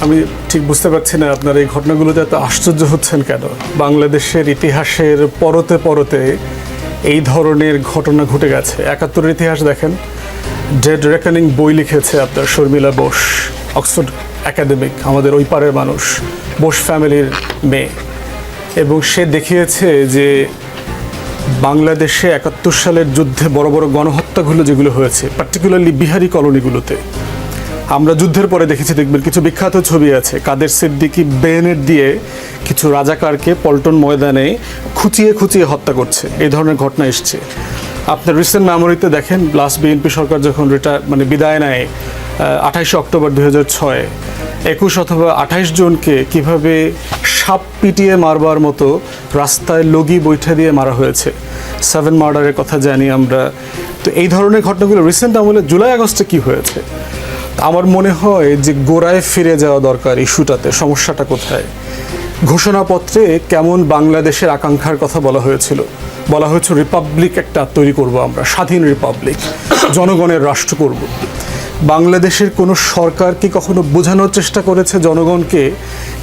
আমি ঠিক বুঝতে পারছি না আপনার এই ঘটনাগুলোতে এত আশ্চর্য হচ্ছেন কেন? বাংলাদেশের ইতিহাসের পরতে পরতে এই ধরনের ঘটনা ঘটে গেছে। একাত্তরের ইতিহাস দেখেন। ডেড রেকনিং বই লিখেছে আপনার শর্মিলা বোস অক্সফোর্ড একাডেমিক আমাদের ওই পারের মানুষ, বোস ফ্যামিলির মেয়ে। এবং সে দেখিয়েছে যে বাংলাদেশে একাত্তর সালের যুদ্ধে বড় বড় গণহত্যাগুলো যেগুলো হয়েছে পার্টিকুলারলি বিহারি কলোনিগুলোতে আমরা যুদ্ধের পরে দেখেছি, দেখবেন কিছু বিখ্যাত ছবি আছে। কাদের সিদ্দিকি বেনেট দিয়ে কিছু রাজাকারকে পল্টন ময়দানে খুঁচিয়ে খুঁচিয়ে হত্যা করছে। এই ধরনের ঘটনা এসছে। আপনার রিসেন্ট মেমোরিতে দেখেন লাস্ট বিএনপি সরকার যখন রিটায়ার মানে বিদায় নেয় আঠাইশে অক্টোবর দু হাজার ছয়, একুশ অথবা আঠাইশ জনকে কীভাবে সাপ পিটিয়ে মারবার মতো রাস্তায় লগি বৈঠা দিয়ে মারা হয়েছে। সেভেন মার্ডারের কথা জানি আমরা। তো এই ধরনের ঘটনাগুলো রিসেন্ট আমলে জুলাই আগস্টে কি হয়েছে? আমার মনে হয় যে গোড়ায় ফিরে যাওয়া দরকার ইস্যুটাতে, সমস্যাটা কোথায়? ঘোষণাপত্রে কেমন বাংলাদেশের আকাঙ্ক্ষার কথা বলা হয়েছিল। বলা হয়েছে, রিপাবলিক একটা তৈরি করব আমরা, স্বাধীন রিপাবলিক, জনগণের রাষ্ট্র করব। বাংলাদেশের কোনো সরকার কি কখনো বোঝানোর চেষ্টা করেছে জনগণকে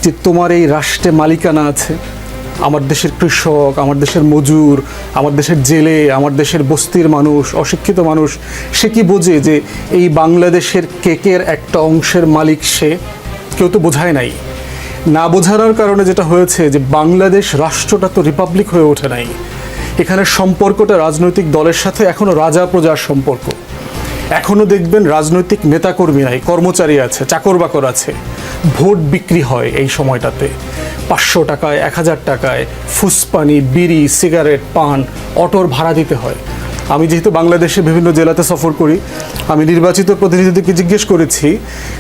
যে তোমার এই রাষ্ট্রে মালিকানা আছে? আমার দেশের কৃষক, আমার দেশের মজুর, আমার দেশের জেলে, আমার দেশের বস্তির মানুষ, অশিক্ষিত মানুষ, সে কি বোঝে যে এই বাংলাদেশের কেকের একটা অংশের মালিক সে? কেউ তো বোঝায় নাই। না বোঝানোর কারণে যেটা হয়েছে যে বাংলাদেশ রাষ্ট্রটা তো রিপাবলিক হয়ে ওঠে নাই। এখানে সম্পর্কটা রাজনৈতিক দলের সাথে এখনও রাজা প্রজার সম্পর্ক। এখনও দেখবেন রাজনৈতিক নেতাকর্মী নাই কর্মচারী আছে, চাকর বাকর আছে, ভোট বিক্রি হয় এই সময়টাতে। পাঁচশো টাকায়, এক হাজার টাকায় ফুসপানি, বিড়ি, সিগারেট, পান, অটোর ভাড়া দিতে হয়। আমি যেহেতু বাংলাদেশে বিভিন্ন জেলাতে সফর করি, আমি নির্বাচিত প্রতিনিধিদেরকে জিজ্ঞেস করেছি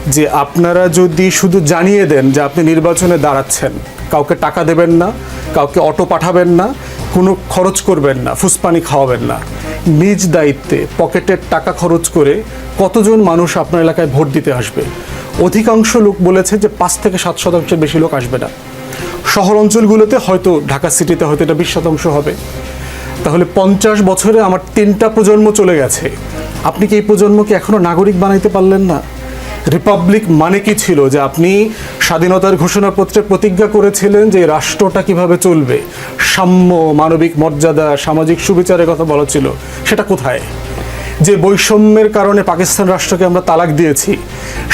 যে আপনারা যদি শুধু জানিয়ে দেন যে আপনি নির্বাচনে দাঁড়াচ্ছেন, কাউকে টাকা দেবেন না, কাউকে অটো পাঠাবেন না কোনো খরচ করবেন না, ফুসপানি খাওয়াবেন না। নিজ দায়িত্বে পকেটের টাকা খরচ করে কতজন মানুষ আপনার এলাকায় ভোট দিতে আসবে? অধিকাংশ লোক বলেছে যে পাঁচ থেকে সাত শতাংশের বেশি লোক আসবে না। শহর অঞ্চলগুলোতে হয়তো ঢাকা সিটিতে হয়তো এটা বিশ শতাংশ হবে। তাহলে পঞ্চাশ বছরে আমার তিনটা প্রজন্ম চলে গেছে। আপনি কি এই প্রজন্মকে এখনও নাগরিক বানাইতে পারলেন না? রিপাবলিক মানে কি ছিল? যে আপনি স্বাধীনতার ঘোষণাপত্রে প্রতিজ্ঞা করেছিলেন যে রাষ্ট্রটা কীভাবে চলবে? সাম্য, মানবিক মর্যাদা, সামাজিক সুবিচারের কথা বলা ছিল। সেটা কোথায়? যে বৈষম্যের কারণে পাকিস্তান রাষ্ট্রকে আমরা তালাক দিয়েছি,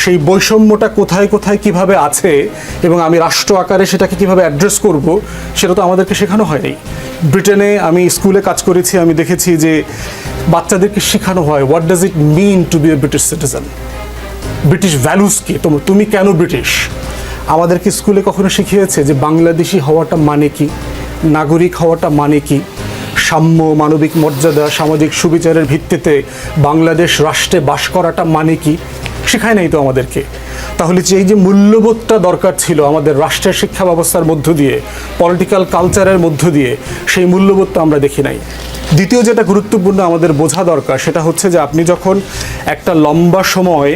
সেই বৈষম্যটা কোথায় কোথায় কীভাবে আছে এবং আমি রাষ্ট্র আকারে সেটাকে কীভাবে অ্যাড্রেস করব, সেটা তো আমাদেরকে শেখানো হয়নি। ব্রিটেনে আমি স্কুলে কাজ করেছি, আমি দেখেছি যে বাচ্চাদেরকে শেখানো হয় what does it mean to be a British citizen British values কি তোমার তুমি কেন ব্রিটিশ? আমাদেরকে স্কুলে কখনো শিখিয়েছে যে বাংলাদেশি হওয়াটা মানে কি? নাগরিক হওয়াটা মানে কি? সাম্য, মানবিক মর্যাদা, সামাজিক সুবিচারের ভিত্তিতে বাংলাদেশ রাষ্ট্রে বাস করাটা মানে কি? শেখায় নাই তো আমাদেরকে। তাহলে যে এই যে মূল্যবোধটা দরকার ছিল আমাদের রাষ্ট্রের শিক্ষা ব্যবস্থার মধ্য দিয়ে পলিটিক্যাল কালচারের মধ্য দিয়ে, সেই মূল্যবোধটা আমরা দেখি নাই। দ্বিতীয় যেটা গুরুত্বপূর্ণ আমাদের বোঝা দরকার, সেটা হচ্ছে যে আপনি যখন একটা লম্বা সময়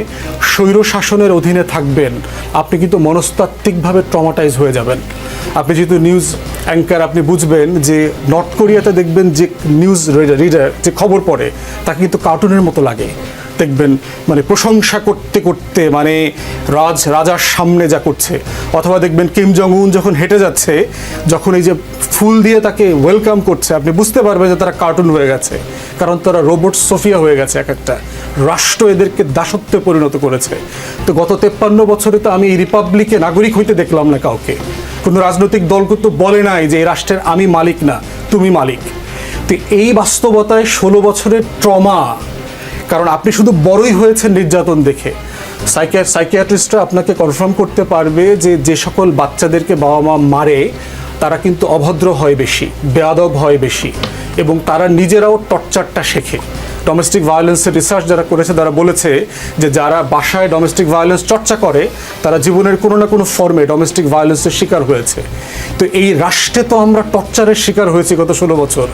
স্বৈর শাসনের অধীনে থাকবেন, আপনি কিন্তু মনস্তাত্ত্বিকভাবে ট্রমাটাইজ হয়ে যাবেন। আপনি যেহেতু নিউজ অ্যাঙ্কার আপনি বুঝবেন যে নর্থ কোরিয়াতে দেখবেন যে নিউজ রিডার যে খবর পড়ে, তাকে কিন্তু কার্টুনের মতো লাগে। দেখবেন মানে প্রশংসা করতে করতে মানে রাজ, রাজার সামনে যা করছে। অথবা দেখবেন কিম জং উন যখন হেঁটে যাচ্ছে, যখন এই যে ফুল দিয়ে তাকে ওয়েলকাম করছে, আপনি বুঝতে পারবেন যে তারা কার্টুন হয়ে গেছে। কারণ তারা রোবট সোফিয়া হয়ে গেছে এক একটা। রাষ্ট্র এদেরকে দাসত্বে পরিণত করেছে। তো গত তেপ্পান্ন বছরে তো আমি এই রিপাবলিকে নাগরিক হইতে দেখলাম না কাউকে। কোনো রাজনৈতিক দল কিন্তু বলে নাই যে এই রাষ্ট্রের আমি মালিক না, তুমি মালিক। তো এই বাস্তবতায় ষোলো বছরের ট্রমা কারণ আপনি শুধু বড়ই হয়েছেন নির্যাতন দেখে। সাইকিয়া সাইকিয়াট্রিস্টরা আপনাকে কনফার্ম করতে পারবে যে যে সকল বাচ্চাদেরকে বাবা মা মারে, তারা কিন্তু অভদ্র হয় বেশি, বেয়াদব হয় বেশি, এবং তারা নিজেরাও টর্চারটা শেখে। ডোমেস্টিক ভায়োলেন্সের রিসার্চ যারা করেছে, তারা বলেছে যে যারা বাসায় ডোমেস্টিক ভায়োলেন্স চর্চা করে, তারা জীবনের কোনো না কোনো ফর্মে ডোমেস্টিক ভায়োলেন্সের শিকার হয়েছে। তো এই রাষ্ট্রে তো আমরা টর্চারের শিকার হয়েছি গত ষোলো বছর।